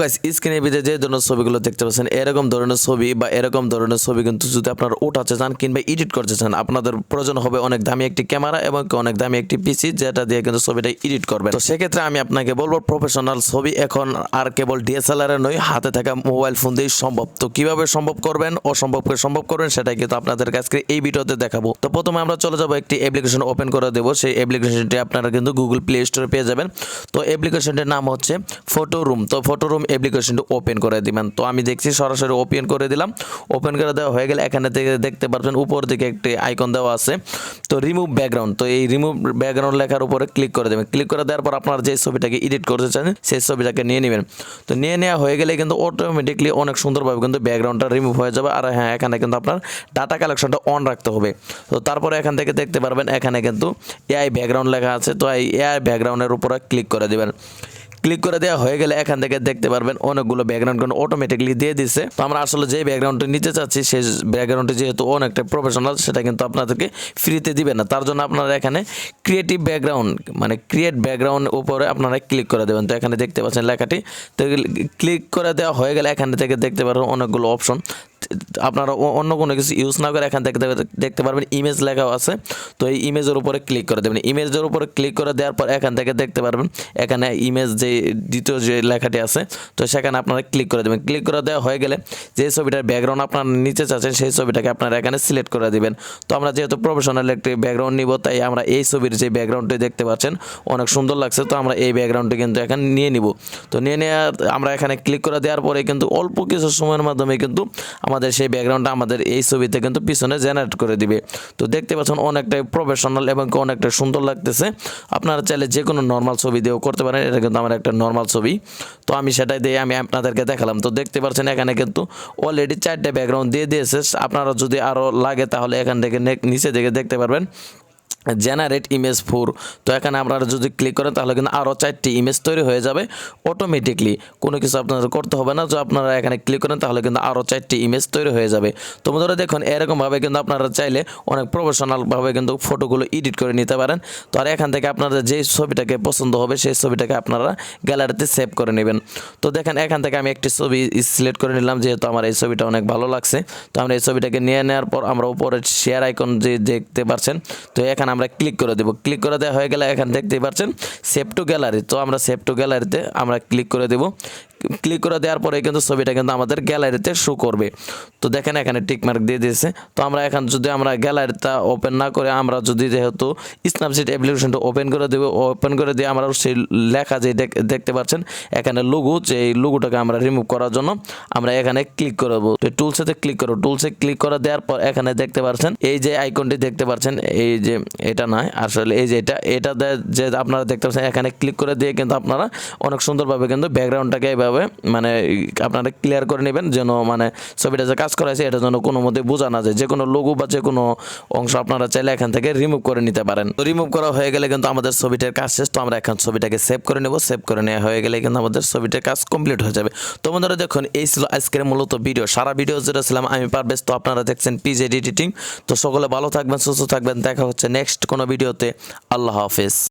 Guys স্ক্রিনের ভিতরে যে ধরনের ছবিগুলো দেখতে পাচ্ছেন, এরকম ধরনের ছবি বা এরকম ধরনের ছবি কিন্তু যদি আপনারা ওঠাতে চান কিংবা এডিট করতে চান, আপনাদের প্রয়োজন হবে অনেক দামি একটি ক্যামেরা এবং অনেক দামি একটি পিসি যেটা দিয়ে কিন্তু ছবিটা এডিট করবেন। তো সেক্ষেত্রে আমি আপনাকে বলব প্রফেশনাল ছবি এখন আর কেবল ডিএসএলআর নয়, হাতে থাকা মোবাইল ফোন দিয়েই সম্ভব। তো কীভাবে সম্ভব করবেন, অসম্ভবকে সম্ভব করবেন, সেটাই কিন্তু আপনাদের কাছে এই ভিডিওতে দেখাবো। তো প্রথমে আমরা চলে যাব, একটি অ্যাপ্লিকেশন ওপেন করে দেবো। সেই অ্যাপ্লিকেশনটি আপনারা কিন্তু গুগল প্লে স্টোরে পেয়ে যাবেন। তো অ্যাপ্লিকেশনটির নাম হচ্ছে ফটো রুম তো ফটো রুম অ্যাপ্লিকেশনটি ওপেন করে দিবেন। তো আমি দেখছি সরাসরি ওপেন করে দিলাম। ওপেন করে দেওয়া হয়ে গেলে এখানে থেকে দেখতে পারবেন উপর দিকে একটি আইকন দেওয়া আছে। তো রিমুভ ব্যাকগ্রাউন্ড তো এই রিমুভ ব্যাকগ্রাউন্ড লেখার উপরে ক্লিক করে দেবেন। ক্লিক করে দেওয়ার পর আপনার যে ছবিটাকে এডিট করতে চান, সেই ছবিটাকে নিয়ে নেবেন। তো নিয়ে নেওয়া হয়ে গেলে কিন্তু অটোমেটিকলি অনেক সুন্দরভাবে কিন্তু ব্যাকগ্রাউন্ডটা রিমুভ হয়ে যাবে। আর হ্যাঁ এখানে কিন্তু আপনার ডাটা কালেকশনটা অন রাখতে হবে। তো তারপরে এখান থেকে দেখতে পারবেন, এখানে কিন্তু এআই ব্যাকগ্রাউন্ড লেখা আছে। তো এই এআই ব্যাকগ্রাউন্ডের উপরে ক্লিক করে দেবেন। ক্লিক করে দেওয়া হয়ে গেলে এখান থেকে দেখতে পারবেন অনেকগুলো ব্যাকগ্রাউন্ড কিন্তু অটোমেটিকলি দিয়ে দিচ্ছে তো আমরা আসলে যে ব্যাকগ্রাউন্ডটি নিতে চাচ্ছি সেই ব্যাকগ্রাউন্ডটি যেহেতু অনেকটা প্রফেশনাল সেটা কিন্তু আপনাদেরকে ফ্রিতে দিবে না। তার জন্য আপনারা এখানে ক্রিয়েটিভ ব্যাকগ্রাউন্ড মানে ক্রিয়েট ব্যাকগ্রাউন্ড উপরে আপনারা ক্লিক করে দেবেন। তো এখানে দেখতে পাচ্ছেন লেখাটি। তো ক্লিক করে দেওয়া হয়ে গেলে এখান থেকে দেখতে পারবেন অনেকগুলো অপশন আপনারা অন্য কোনো কিছু ইউজ না করে এখান থেকে দেখতে- পারবেন ইমেজ লেখাও আছে। তো এই ইমেজের উপরে ক্লিক করে দেবেন। ইমেজের উপরে ক্লিক করে দেওয়ার পর এখান থেকে দেখতে পারবেন, এখানে ইমেজ যে দ্বিতীয় যে লেখাটি আছে, তো সেখানে আপনারা ক্লিক করে দেবেন। ক্লিক করে দেওয়া হয়ে গেলে যে ছবিটার ব্যাকগ্রাউন্ড আপনার নিচে চাচ্ছেন, সেই ছবিটাকে আপনারা এখানে সিলেক্ট করে দিবেন। তো আমরা যেহেতু প্রফেশনাল একটি ব্যাকগ্রাউন্ড নিব, তাই আমরা এই ছবির যে ব্যাকগ্রাউন্ডটি দেখতে পাচ্ছেন, অনেক সুন্দর লাগছে। তো আমরা এই ব্যাকগ্রাউন্ডটি কিন্তু এখানে নিয়ে নিব। তো নিয়ে নেওয়ার আমরা এখানে ক্লিক করে দেওয়ার পরে কিন্তু অল্প কিছু সময়ের মাধ্যমে কিন্তু আমাদের সেই ব্যাকগ্রাউন্ডটা আমাদের এই ছবিতে কিন্তু পিছনে জেনারেট করে দিবে। তো দেখতে পাচ্ছেন অনেকটাই প্রফেশনাল এবং অনেকটা সুন্দর লাগতেছে। আপনারা চাইলে যে কোনো নর্মাল ছবি দিয়েও করতে পারেন, এটা কিন্তু আমার একটা নর্মাল ছবি। তো আমি সেটাই দিয়ে আমি আপনাদেরকে দেখালাম। তো দেখতে পাচ্ছেন এখানে কিন্তু অলরেডি চারটে ব্যাকগ্রাউন্ড দিয়ে দিয়েছে। আপনারা যদি আরও লাগে তাহলে এখান থেকে নিচে থেকে দেখতে পারবেন। জেনারেট ইমেজ ফোর তো এখানে আপনারা যদি ক্লিক করেন, তাহলে কিন্তু আরও চারটি ইমেজ তৈরি হয়ে যাবে অটোমেটিকলি কোনো কিছু আপনাদের করতে হবে না তো আপনারা এখানে ক্লিক করেন, তাহলে কিন্তু আরও চারটি ইমেজ তৈরি হয়ে যাবে। তো বন্ধুরা দেখুন, এরকমভাবে কিন্তু আপনারা চাইলে অনেক প্রফেশনালভাবে কিন্তু ফটোগুলো এডিট করে নিতে পারেন। তো আর এখান থেকে আপনাদের যেই ছবিটাকে পছন্দ হবে, সেই ছবিটাকে আপনারা গ্যালারিতে সেভ করে নেবেন। তো দেখেন, এখান থেকে আমি একটি ছবি সিলেক্ট করে নিলাম, যেহেতু আমার এই ছবিটা অনেক ভালো লাগছে। তো আমরা এই ছবিটাকে নিয়ে নেওয়ার পর আমরা উপরে শেয়ার আইকন যে দেখতে পাচ্ছেন তো এখানে আমরা ক্লিক করে দেবো। ক্লিক করে দেওয়া হয়ে গেলে এখানে দেখতেই পাচ্ছেন সেভ টু গ্যালারি তো আমরা সেভ টু গ্যালারিতে আমরা ক্লিক করে দেবো। ক্লিক করে দেওয়ার পরে কিন্তু ছবিটা কিন্তু আমাদের গ্যালারিতে শো করবে। তো দেখেন এখানে টিকমার্ক দিয়ে দিয়েছে। তো আমরা এখন যদি আমরা গ্যালারিটা ওপেন না করে আমরা যদি যেহেতু স্ন্যাপচিট অ্যাপ্লিকেশনটা ওপেন করে দেবো ওপেন করে দিয়ে আমরা সেই লেখা যে দেখ- দেখতে পাচ্ছেন, এখানে লুগু যে এই লুগুটাকে আমরা রিমুভ করার জন্য আমরা এখানে ক্লিক করব তো টুলসেতে ক্লিক করব টুলসে ক্লিক করে দেওয়ার পর এখানে দেখতে পাচ্ছেন, এই যে আইকনটি দেখতে পাচ্ছেন, এই যে এটা নয়, আসলে এই যে এটা এটা যে আপনারা দেখতে পাচ্ছেন, এখানে ক্লিক করে দিয়ে কিন্তু আপনারা অনেক সুন্দরভাবে কিন্তু ব্যাকগ্রাউন্ডটাকে এইভাবে মানে আপনারা ক্লিয়ার করে নেবেন যেন মানে ছবিটা যে কাজ করা এটা যেন কোনো মতে বোঝা না যায়। যে কোনো লোগো বা যে কোনো অংশ আপনারা চাইলে এখান থেকে রিমুভ করে নিতে পারেন। তো রিমুভ করা হয়ে গেলে কিন্তু আমাদের ছবিটার কাজ শেষ। তো আমরা এখন ছবিটাকে সেভ করে নেব। সেভ করে নেওয়া হয়ে গেলে কিন্তু আমাদের ছবিটার কাজ কমপ্লিট হয়ে যাবে। তো বন্ধুরা, দেখুন, এই ছিল আজকের মূলত ভিডিও সারা ভিডিও যেটা ছিলাম আমি পারবেশ তো আপনারা দেখছেন পিজেড এডিটিং তো সকলে ভালো থাকবেন, সুস্থ থাকবেন। দেখা হচ্ছে নেক্সট কোনো ভিডিওতে আল্লাহ হাফেজ।